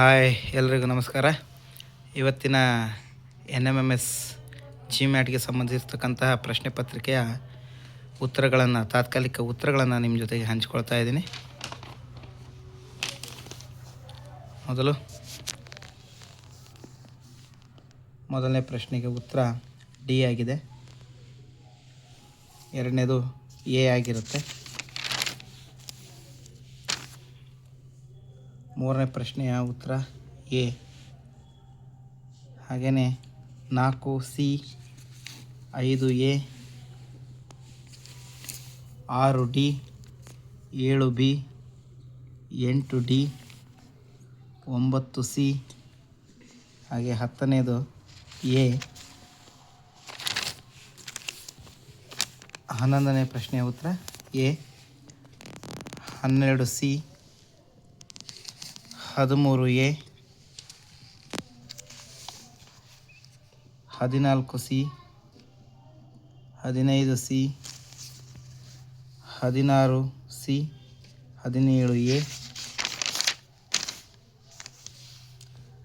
Hi ಎಲ್ರಿಗೂ ನಮಸ್ಕಾರ. ಇವತ್ತಿನ N M M S G ಮ್ಯಾಟ್ಗೆ ಸಂಬಂಧಿಸಿರ್ತಕ್ಕಂತಹ ಪ್ರಶ್ನೆ ಪತ್ರಿಕೆಯ ಉತ್ತರಗಳನ್ನು, ತಾತ್ಕಾಲಿಕ ಉತ್ತರಗಳನ್ನು ನಿಮ್ಮ ಜೊತೆಗೆ ಹಂಚ್ಕೊಳ್ತಾ ಇದ್ದೀನಿ. ಮೊದಲು ಮೊದಲನೇ ಪ್ರಶ್ನೆಗೆ ಉತ್ತರ ಡಿ ಆಗಿದೆ. ಎರಡನೇದು ಎ ಆಗಿರುತ್ತೆ. ಮೂರನೇ ಪ್ರಶ್ನೆಯ ಉತ್ತರ ಎ. ಹಾಗೆಯೇ ನಾಲ್ಕು ಸಿ, ಐದು ಎ, ಆರು ಡಿ, ಏಳು ಬಿ, ಎಂಟು ಡಿ, ಒಂಬತ್ತು ಸಿ. ಹಾಗೆ ಹತ್ತನೇದು ಎ. ಹನ್ನೊಂದನೇ ಪ್ರಶ್ನೆಯ ಉತ್ತರ ಎ. ಹನ್ನೆರಡು ಸಿ ಹದಿಮೂರು ಎ. ಹದಿನಾಲ್ಕು ಸಿ. ಹದಿನೈದು ಸಿ. ಹದಿನಾರು ಸಿ. ಹದಿನೇಳು ಎ.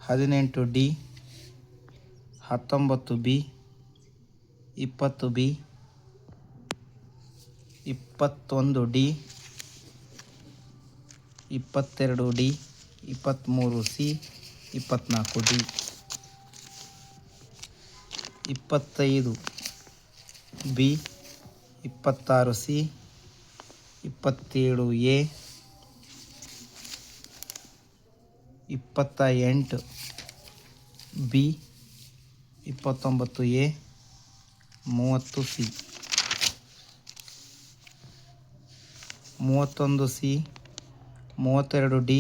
ಹದಿನೆಂಟು ಡಿ. ಹತ್ತೊಂಬತ್ತು ಬಿ. ಇಪ್ಪತ್ತು ಬಿ. ಇಪ್ಪತ್ತೊಂದು ಡಿ. ಇಪ್ಪತ್ತೆರಡು ಡಿ. ಇಪ್ಪತ್ತ್ಮೂರು ಸಿ ಇಪ್ಪತ್ತ್ನಾಲ್ಕು ಡಿ. ಇಪ್ಪತ್ತೈದು ಬಿ, ಇಪ್ಪತ್ತಾರು ಸಿ, ಇಪ್ಪತ್ತೇಳು ಎ, ಇಪ್ಪತ್ತ ಎಂಟು ಬಿ, ಇಪ್ಪತ್ತೊಂಬತ್ತು ಎ, ಮೂವತ್ತು ಸಿ. ಮೂವತ್ತೊಂದು ಸಿ, ಮೂವತ್ತೆರಡು ಡಿ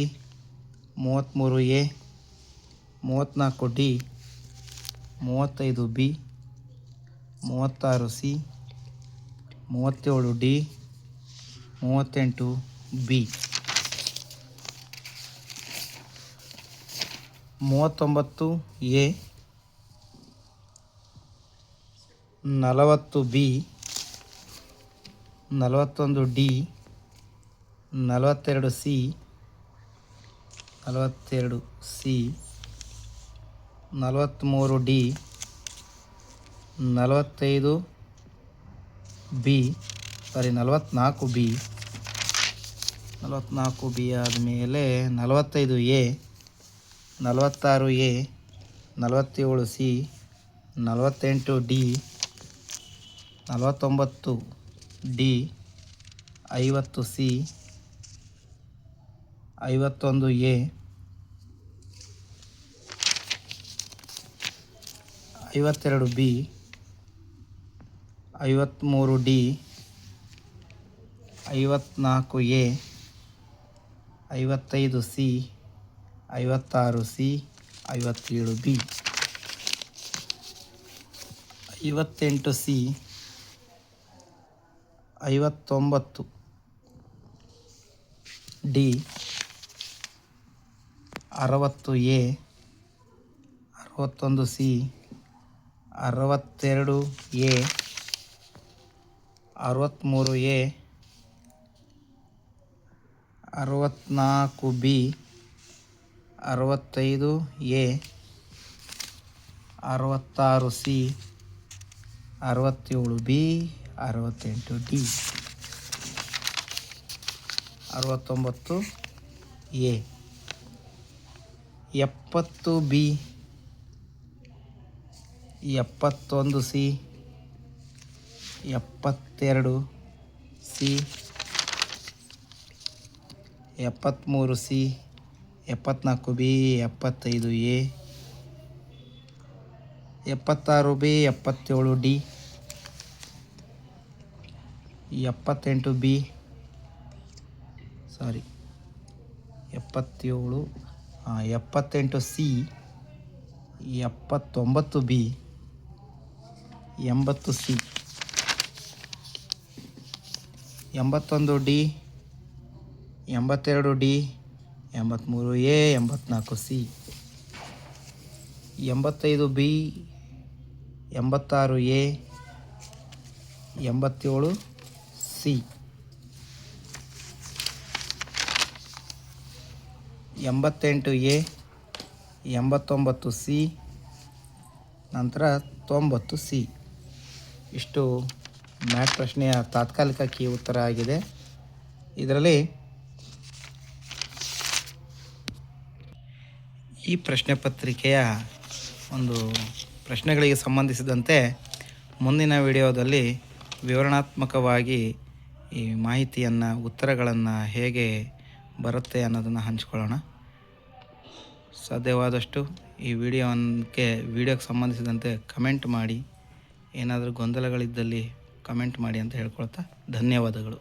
ಮೂವತ್ತ್ಮೂರು ಎ ಮೂವತ್ತ್ನಾಲ್ಕು ಡಿ, ಮೂವತ್ತೈದು ಬಿ, ಮೂವತ್ತಾರು ಸಿ, ಮೂವತ್ತೇಳು ಡಿ, ಮೂವತ್ತೆಂಟು ಬಿ. ಮೂವತ್ತೊಂಬತ್ತು ಎ, ನಲವತ್ತು ಬಿ, ನಲವತ್ತೊಂದು ಡಿ, ನಲವತ್ತೆರಡು ಸಿ ನಲವತ್ತೆರಡು ಸಿ ನಲವತ್ತ್ಮೂರು ಡಿ, ನಲವತ್ತೈದು ಬಿ, ಸಾರಿ ನಲವತ್ತ್ನಾಲ್ಕು ಬಿ. ನಲವತ್ತ್ನಾಲ್ಕು ಬಿ ಆದಮೇಲೆ ನಲವತ್ತೈದು ಎ, ನಲವತ್ತಾರು ಎ, ನಲವತ್ತೇಳು ಸಿ, ನಲವತ್ತೆಂಟು ಡಿ, ನಲವತ್ತೊಂಬತ್ತು ಡಿ, ಐವತ್ತು ಸಿ ಐವತ್ತೊಂದು ಎ. ಐವತ್ತೆರಡು ಬಿ. ಐವತ್ತ್ಮೂರು ಡಿ. ಐವತ್ನಾಲ್ಕು ಎ. ಐವತ್ತೈದು ಸಿ. ಐವತ್ತಾರು ಸಿ. ಐವತ್ತೇಳು ಬಿ. ಐವತ್ತೆಂಟು ಸಿ. ಐವತ್ತೊಂಬತ್ತು ಡಿ. ಅರವತ್ತು ಎ, ಅರವತ್ತೊಂದು ಸಿ, ಅರವತ್ತೆರಡು ಎ, ಅರವತ್ತ್ಮೂರು ಎ ಅರವತ್ತ್ನಾಲ್ಕು ಬಿ, ಅರವತ್ತೈದು ಎ, ಅರವತ್ತಾರು ಸಿ, ಅರವತ್ತೇಳು ಬಿ, ಅರವತ್ತೆಂಟು ಡಿ. ಅರವತ್ತೊಂಬತ್ತು ಎ. ಎಪ್ಪತ್ತು ಬಿ, ಎಪ್ಪತ್ತೊಂದು ಸಿ, ಎಪ್ಪತ್ತೆರಡು ಸಿ, ಎಪ್ಪತ್ತ್ಮೂರು ಸಿ, ಎಪ್ಪತ್ನಾಲ್ಕು ಬಿ, ಎಪ್ಪತ್ತೈದು ಎ, ಎಪ್ಪತ್ತಾರು ಬಿ, ಎಪ್ಪತ್ತೇಳು ಡಿ, ಎಪ್ಪತ್ತೆಂಟು ಬಿ, ಸಾರಿ, ಎಪ್ಪತ್ತೇಳು ಎಪ್ಪತ್ತೆಂಟು ಸಿ, ಎಪ್ಪತ್ತೊಂಬತ್ತು ಬಿ, ಎಂಬತ್ತು ಸಿ. ಎಂಬತ್ತೊಂದು ಡಿ, ಎಂಬತ್ತೆರಡು ಡಿ ಎಂಬತ್ತ್ಮೂರು ಎ, ಎಂಬತ್ನಾಲ್ಕು ಸಿ. ಎಂಬತ್ತೈದು ಬಿ, ಎಂಬತ್ತಾರು ಎ, ಎಂಬತ್ತೇಳು ಸಿ. ಎಂಬತ್ತೆಂಟು ಎ, ಎಂಬತ್ತೊಂಬತ್ತು ಸಿ, ನಂತರ ತೊಂಬತ್ತು ಸಿ. ಇಷ್ಟು ಮ್ಯಾಟ್ ಪ್ರಶ್ನೆಯ ತಾತ್ಕಾಲಿಕ ಕೀ ಉತ್ತರ ಆಗಿದೆ. ಇದರಲ್ಲಿ ಈ ಪ್ರಶ್ನೆ ಪತ್ರಿಕೆಯ ಒಂದು ಪ್ರಶ್ನೆಗಳಿಗೆ ಸಂಬಂಧಿಸಿದಂತೆ ಮುಂದಿನ ವಿಡಿಯೋದಲ್ಲಿ ವಿವರಣಾತ್ಮಕವಾಗಿ ಈ ಮಾಹಿತಿಯನ್ನು, ಉತ್ತರಗಳನ್ನು ಹೇಗೆ ಬರುತ್ತೆ ಅನ್ನೋದನ್ನು ಹಂಚ್ಕೊಳ್ಳೋಣ. ಸಾಧ್ಯವಾದಷ್ಟು ಈ ವಿಡಿಯೋಕ್ಕೆ ವಿಡಿಯೋಕ್ಕೆ ಸಂಬಂಧಿಸಿದಂತೆ ಕಮೆಂಟ್ ಮಾಡಿ ಏನಾದರೂ ಗೊಂದಲಗಳಿದ್ದಲ್ಲಿ ಕಮೆಂಟ್ ಮಾಡಿ ಅಂತ ಹೇಳ್ಕೊಳ್ತಾ ಧನ್ಯವಾದಗಳು.